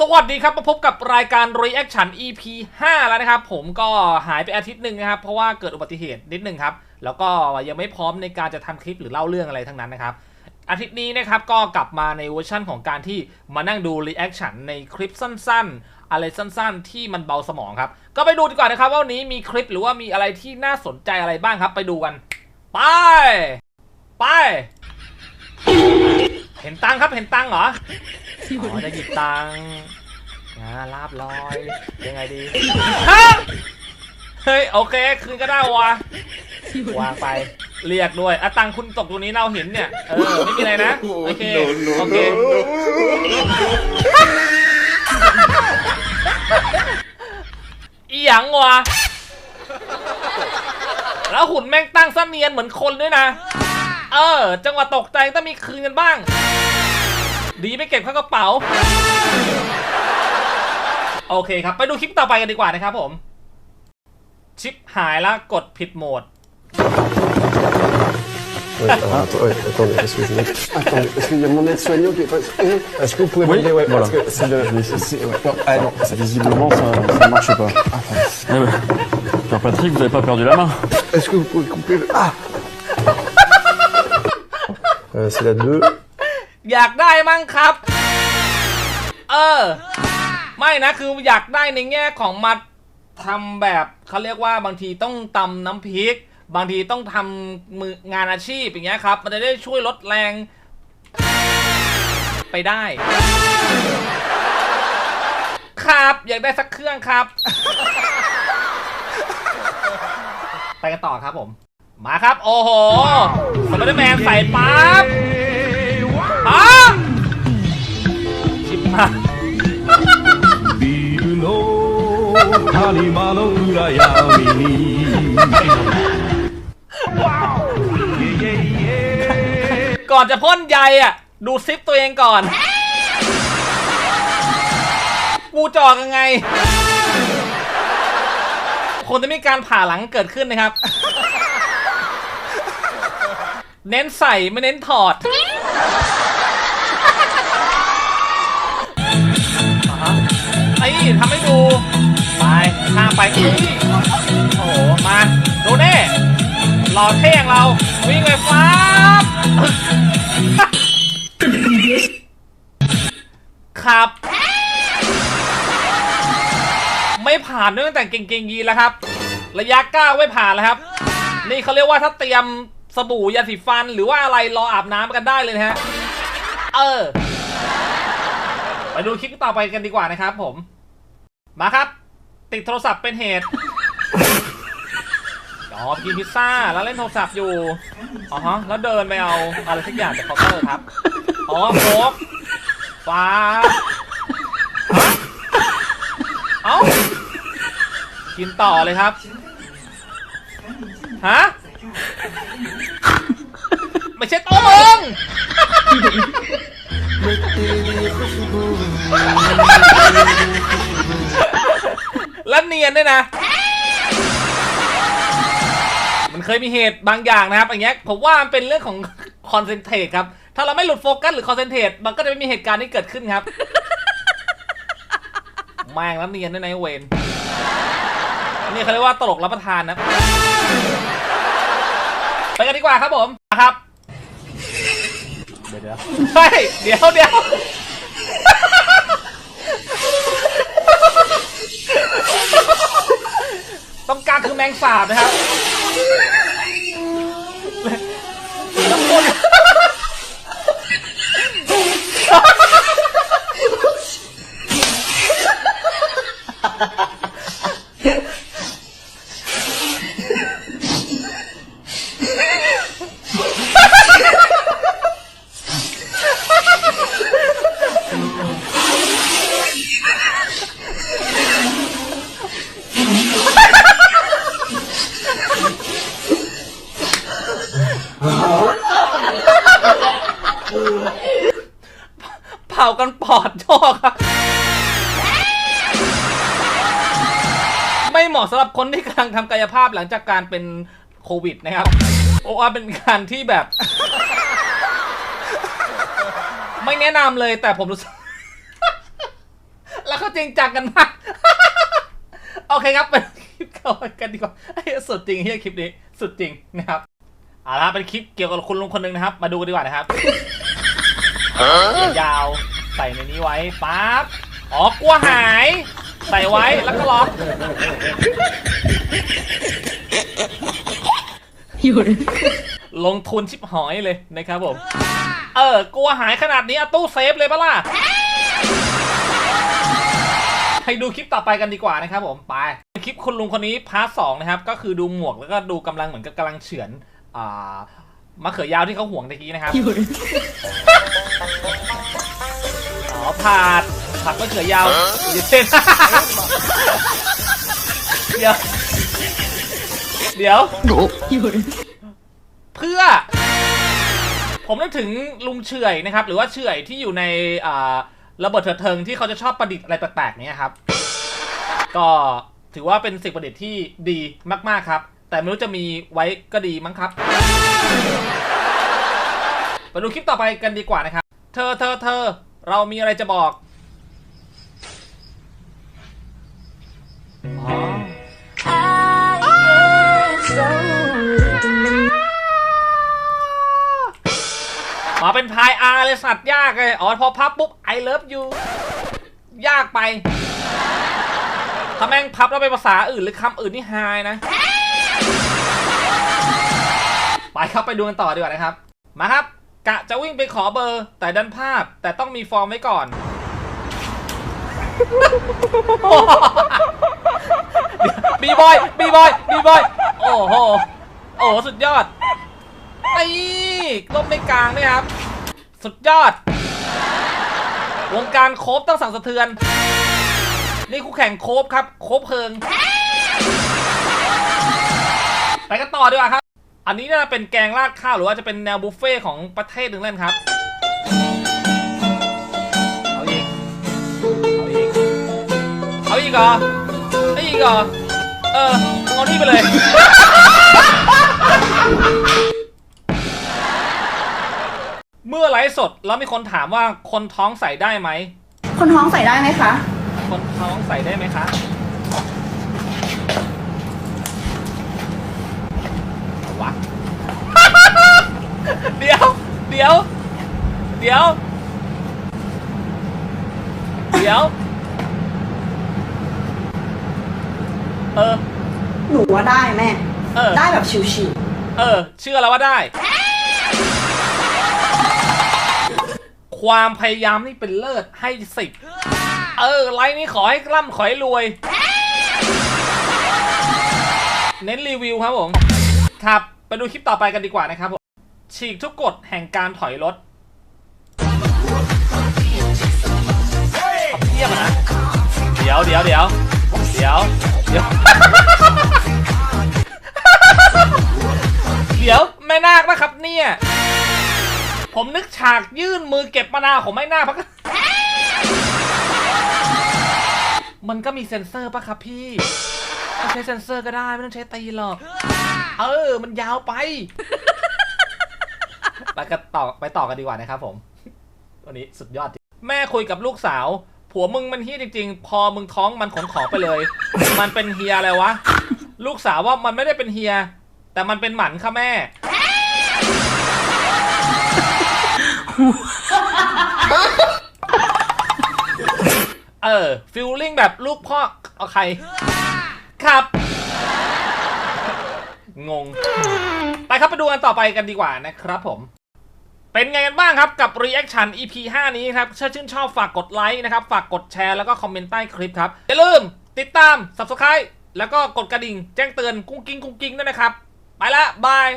สวัสดีครับ มาพบกับรายการ Reaction EP 5 แล้วนะครับ ผมก็หายไปอาทิตย์หนึ่งนะครับ เพราะว่าเกิดอุบัติเหตุนิดหนึ่งครับ แล้วก็ยังไม่พร้อมในการจะทำคลิปหรือเล่าเรื่องอะไรทั้งนั้นนะครับ อาทิตย์นี้นะครับก็กลับมาในเวอร์ชั่นของการที่มานั่งดู Reaction ในคลิปสั้น ๆ อะไรสั้นๆ ที่มันเบาสมองครับ ก็ไปดูดีกว่านะครับว่าวันนี้มีคลิปหรือว่ามีอะไรที่น่าสนใจอะไรบ้างครับ ไปดูกัน ไป ไป เห็นตังครับเห็นตังเหรอ อ๋อจะหยิบตังค์นะลาบลอย ยังไงดีฮะเฮ้ยโอเคคืนก็ได้วะวางไป เรียกด้วยอะตังค์คุณตกตรงนี้เราเห็นเนี่ย เออ ไม่มีอะไรนะ โอเค โอเค อีหยังวะ แล้วหุ่นแม่งตั้งซะเนียนเหมือนคนด้วยนะ เออ จังหวะตกใจต้องมีคืนกันบ้าง ดีไม่เก็บเข้ากระเป๋า โอเคครับ ไปดูคลิปต่อไปกันดีกว่านะครับผม ชิปหายแล้วกดผิดโหมด Ouais, alors, attends, ouais, attendez, parce que je vais... Attendez, parce qu'il y a mon aide-soignant qui est pas... Est-ce que vous pouvez Oui, m'aider ouais, voilà. parce que c'est le... c'est- ouais, non, ah non, c'est- Visiblement, ça, ça marche pas. Eh ben, Pierre-Patrick, vous avez pas perdu la main Est-ce que vous pouvez couper le... Ah euh, C'est la 2. อยากได้มั้งครับ เออ ไม่นะคืออยากได้ในแง่ของมาทำแบบเขาเรียกว่าบางทีต้องตำน้ำพริก บางทีต้องทำมืองานอาชีพอย่างเงี้ยครับ มันจะได้ช่วยลดแรงไปได้ ครับอยากได้สักเครื่องครับ ไปกันต่อครับผม มาครับ โอ้โหสไปเดอร์แมนใส่ปั๊บ อ่ะชิบหาย ビルの谷間の暗闇に ก่อนจะพ่นใยอ่ะ ดูซิปตัวเองก่อน กูจอกยังไง คงจะมีการผ่าหลังเกิดขึ้นนะครับ เน้นใส่ไม่เน้นถอด ไอ้ทำให้ดู ไปข้ามไปอุ้ยโอ้โห มาดูเน่รอเท่งเรา วิ่งไปฟ้าครับ ไม่ผ่านด้วยตั้งแต่เก่งๆยีแล้วครับ ระยะก้าวไม่ผ่านแล้วครับ นี่เขาเรียกว่าถ้าเตรียมสบู่ยาสีฟันหรือว่าอะไรรออาบน้ำกันได้เลยนะฮะ เออ ไปดูคลิปต่อไปกันดีกว่านะครับผม มาครับ ติดโทรศัพท์เป็นเหตุอ๋อกินพิซซ่าแล้วเล่นโทรศัพท์อยู่อ๋อฮะแล้วเดินไปเอาอะไรสักอย่างจากเคาน์เตอร์ครับอ๋อโคกฟ้าเอ้ากินต่อเลยครับฮะไม่ใช่โต๊ะมึง ยนด้วยนะ มันเคยมีเหตุบางอย่างนะครับอย่างเงี้ยผมว่ามันเป็นเรื่องของคอนเซนเทรตครับ ถ้าเราไม่หลุดโฟกัสหรือคอนเซนเทรตมันก็จะไม่มีเหตุการณ์ที่เกิดขึ้นครับแม่งแล้วเนียนด้วยนะเวนนี่เขาเรียกว่าตลกรับประทานนะ ไปกันดีกว่าครับผมนะครับ เดี๋ยวเดี๋ยวเฮ้ยเดี๋ยวเดี๋ยว ต้องการคือแมงสาบนะครับ เผากันปอดโชคครับ ไม่เหมาะสำหรับคนที่กำลังทำกายภาพหลังจากการเป็นโควิดนะครับ โอ้ว่าเป็นการที่แบบ ไม่แนะนำเลยแต่ผมรู้สึกเขาจริงจังกันมาก โอเคครับไปคลิปก่อนกันดีกว่าไอ้สุดจริงเฮียคลิปนี้ สุดจริงนะครับเอาละเป็นคลิปเกี่ยวกับคุณลุงคนหนึ่งนะครับ มาดูกันดีกว่านะครับ ยาวๆใส่ในนี้ไว้ปั๊บอ๋อกลัวหาย ใส่ไว้แล้วก็ล็อก有人，ลงทุนชิบหอยเลยนะครับผม เออกลัวหายขนาดนี้เอาตู้เซฟเลยปะล่ะให้ดูคลิปต่อไปกันดีกว่านะครับผมไปคลิปคุณลุงคนนี้พาร์ทสองนะครับ ก็คือดูหมวกแล้วก็ดูกำลังเหมือนกับกำลังเฉือนอ่า มะเขือยาวที่เขาห่วงตะกี้นะครับ อ๋อผัดผัดมะเขือยาวเดี๋ยวเดี๋ยว เดี๋ยว เพื่อ ผมนึกถึงลุงเฉยนะครับ หรือว่าเฉยที่อยู่ในระเบิดเถิดเทิงที่เขาจะชอบประดิษฐ์อะไรแปลกๆเนี้ยครับ ก็ถือว่าเป็นสิ่งประดิษฐ์ที่ดีมากๆครับ แต่ไม่รู้จะมีไว้ก็ดีมั้งครับไปดูคลิปต่อไปกันดีกว่านะครับ เธอเธอเธอ เรามีอะไรจะบอกอ๋อเป็นพายอาร์เลยสัตว์ยากเลย อ๋อ พอพับปุ๊บ I love you ยากไป ถ้าแม่งพับแล้วไปนภาษาอื่นหรือคำอื่นนี่ฮายนะ ไปครับไปดูกันต่อดีกว่านะครับ มาครับ กะจะวิ่งไปขอเบอร์แต่ดันพลาดแต่ต้องมีฟอร์มไว้ก่อน บีบอยบีบอยบีบอย โอ้โห โอ้โหสุดยอดนี่ล้มในกลางนี่ครับ สุดยอด วงการโคบต้องสั่งสะเทือน นี่คู่แข่งโคบครับ โคบเพลิง ไปกันต่อดีกว่าครับ อันนี้น่าจะเป็นแกงราดข้าวหรือว่าจะเป็นแนวบุฟเฟ่ของประเทศหนึ่งเล่นครับ เอาอีก เอาอีก เอาอีกเหรอเอาอีกเหรอ เออมึงเอานี่ไปเลย เมื่อไลฟ์สดแล้วมีคนถามว่าคนท้องใส่ได้ไหม คนท้องใส่ได้ไหมคะ คนท้องใส่ได้ไหมคะเอาวะ เดี๋ยว เดี๋ยว เดี๋ยว เดี๋ยว เออ หนูว่าได้แม่ เออ ได้แบบชิวเออ เชื่อแล้วว่าได้ ความพยายามนี่เป็นเลิศให้สิบเออ ไลน์นี้ขอให้ร่ำขอให้รวย เน้นรีวิวครับผม ครับ ไปดูคลิปต่อไปกันดีกว่านะครับผม ฉีกทุกกฎแห่งการถอยรถเทียบนะ เดี๋ยวเดี๋ยวเดี๋ยวเดี๋ยวเดี๋ยวเดี๋ยวแม่นาคนะครับเนี่ย ผมนึกฉากยื่นมือเก็บมะนาวของแม่นาคพักมันก็มีเซ็นเซอร์ปะครับพี่ใช้เซ็นเซอร์ก็ได้ ไม่ต้องใช้ตีหรอก เออ มันยาวไป ไปกันต่อไปต่อกันดีกว่านะครับผมวันนี้สุดยอดจริงแม่คุยกับลูกสาว ผัวมึงมันเฮี้ยจริงๆ พอมึงท้องมันขนของไปเลย มันเป็นเฮียอะไรวะ ลูกสาวว่ามันไม่ได้เป็นเฮีย แต่มันเป็นหมันค่ะแม่ เออฟิลลิ่งแบบลูกพ่อเอาใคร ครับ งง ไปครับไปดูกันต่อไปกันดีกว่านะครับผม เป็นไงกันบ้างครับกับ reaction EP 5 นี้ครับถ้าชื่นชอบฝากกดไลค์นะครับ ฝากกดแชร์แล้วก็คอมเมนต์ใต้คลิปครับ อย่าลืมติดตาม subscribe แล้วก็กดกระดิ่ง แจ้งเตือนกุ้งกิ้งกุ้งกิ้งด้วยนะครับ ไปละบาย